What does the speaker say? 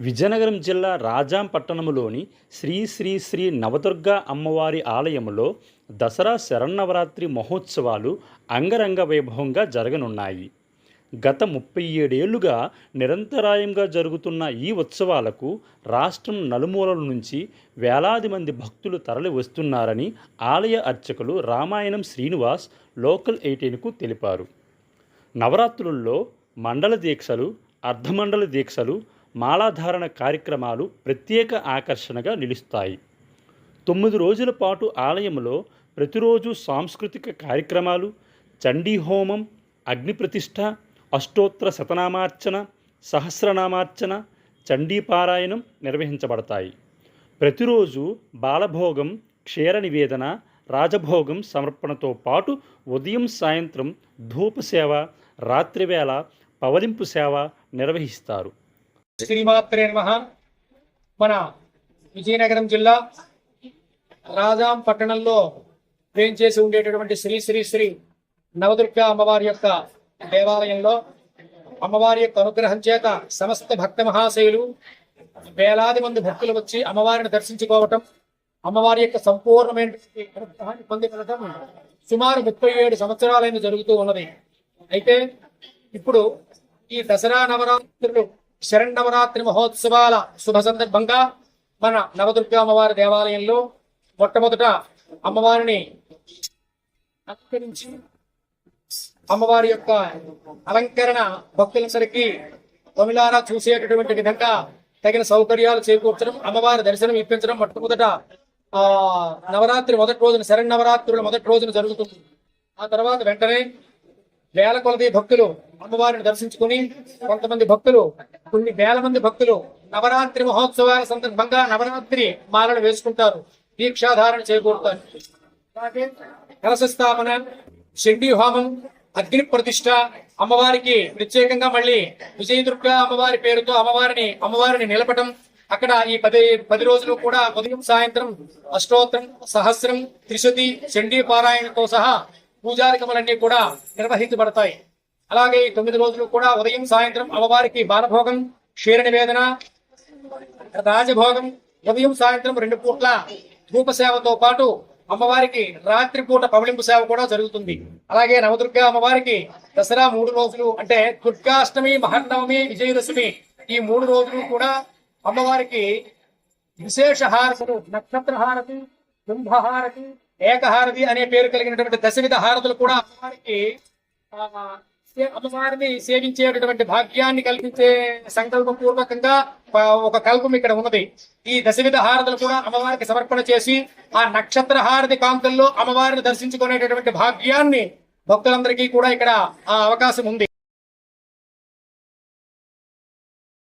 విజయనగరం జిల్లా రాజాం పట్టణములోని శ్రీ శ్రీ శ్రీ నవదుర్గ అమ్మవారి ఆలయంలో దసరా శరన్నవరాత్రి మహోత్సవాలు అంగరంగ వైభవంగా జరగనున్నాయి. గత ముప్పై ఏడేళ్ళుగా నిరంతరాయంగా జరుగుతున్న ఈ ఉత్సవాలకు రాష్ట్రం నలుమూలల నుంచి వేలాది మంది భక్తులు తరలి వస్తున్నారని ఆలయ అర్చకులు రామాయణం శ్రీనివాస్ లోకల్ ఎయిటీన్కు తెలిపారు. నవరాత్రుల్లో మండల దీక్షలు అర్ధమండల దీక్షలు మాలాధారణ కార్యక్రమాలు ప్రత్యేక ఆకర్షణగా నిలుస్తాయి. తొమ్మిది రోజుల పాటు ఆలయంలో ప్రతిరోజు సాంస్కృతిక కార్యక్రమాలు చండీ హోమం అగ్ని ప్రతిష్ఠ అష్టోత్తర శతనామార్చన సహస్రనామార్చన చండీపారాయణం నిర్వహించబడతాయి. ప్రతిరోజు బాలభోగం క్షీర నివేదన రాజభోగం సమర్పణతో పాటు ఉదయం సాయంత్రం ధూపసేవ రాత్రివేళ పవలింపు సేవ నిర్వహిస్తారు. శ్రీమాత్రే నమ మన విజయనగరం జిల్లా రాజాం పట్టణంలో చేసి ఉండేటటువంటి శ్రీ శ్రీ శ్రీ నవదుర్గ అమ్మవారి యొక్క దేవాలయంలో అమ్మవారి యొక్క అనుగ్రహం చేత సమస్త భక్త మహాశయులు వేలాది మంది భక్తులు వచ్చి అమ్మవారిని దర్శించుకోవటం అమ్మవారి యొక్క సంపూర్ణమైన అనుగ్రహాన్ని పొందినటం సుమారు ముప్పై ఏడు సంవత్సరాలైన జరుగుతూ ఉన్నది. అయితే ఇప్పుడు ఈ దసరా నవరాత్రులు శరణవరాత్రి మహోత్సవాల శుభ సందర్భంగా మన నవదుర్గ అమ్మవారి దేవాలయంలో మొట్టమొదట అమ్మవారిని అలంకరించి అమ్మవారి యొక్క అలంకరణ భక్తులందరికీ తమిళారా చూసేటటువంటి విధంగా తగిన సౌకర్యాలు చేకూర్చడం అమ్మవారి దర్శనం ఇప్పించడం మొట్టమొదట ఆ నవరాత్రి మొదటి రోజున శరణవరాత్రుల మొదటి రోజున జరుగుతుంది. ఆ తర్వాత వెంటనే వేల కొలది భక్తులు అమ్మవారిని దర్శించుకుని కొంతమంది భక్తులు కొన్ని వేల మంది భక్తులు నవరాత్రి మహోత్సవాల సందర్భంగా నవరాత్రి మాలలు వేసుకుంటారు. దీక్షాధారణ చేకూరుతారు. కలశ స్థాపన షండి హోమం అగ్ని ప్రతిష్ట అమ్మవారికి ప్రత్యేకంగా మళ్ళీ విజయదుర్గ అమ్మవారి పేరుతో అమ్మవారిని అమ్మవారిని నిలపటం. అక్కడ ఈ పది పది రోజులు కూడా ఉదయం సాయంత్రం అష్టోత్తరం సహస్రం త్రిశతి చండీ పారాయణతో సహా పూజారికములన్నీ కూడా నిర్వహించబడతాయి. అలాగే ఈ తొమ్మిది రోజులు కూడా ఉదయం సాయంత్రం అమ్మవారికి బాలభోగం క్షీర నివేదన రాజభోగం ఉదయం సాయంత్రం రెండు పూట్ల ధూప సేవతో పాటు అమ్మవారికి రాత్రిపూట పవళింపు సేవ కూడా జరుగుతుంది. అలాగే నవదుర్గ అమ్మవారికి దసరా మూడు రోజులు అంటే దుర్గాష్టమి మహర్నవమి విజయదశమి ఈ మూడు రోజులు కూడా అమ్మవారికి విశేష హారతులు నక్షత్ర హారతి కుంభహారతి ఏకహారతి అనే పేరు కలిగినటువంటి దశవిధ హారతులు కూడా అమ్మవారికి అమ్మవారిని సేవించేటటువంటి భాగ్యాన్ని కల్పించే సంకల్ప పూర్వకంగా ఒక కల్పం ఇక్కడ ఉన్నది. ఈ దశవిధ హారతులు కూడా అమ్మవారికి సమర్పణ చేసి ఆ నక్షత్ర హారతి కాంతుల్లో అమ్మవారిని దర్శించుకునేటటువంటి భాగ్యాన్ని భక్తులందరికీ కూడా ఇక్కడ ఆ అవకాశం ఉంది.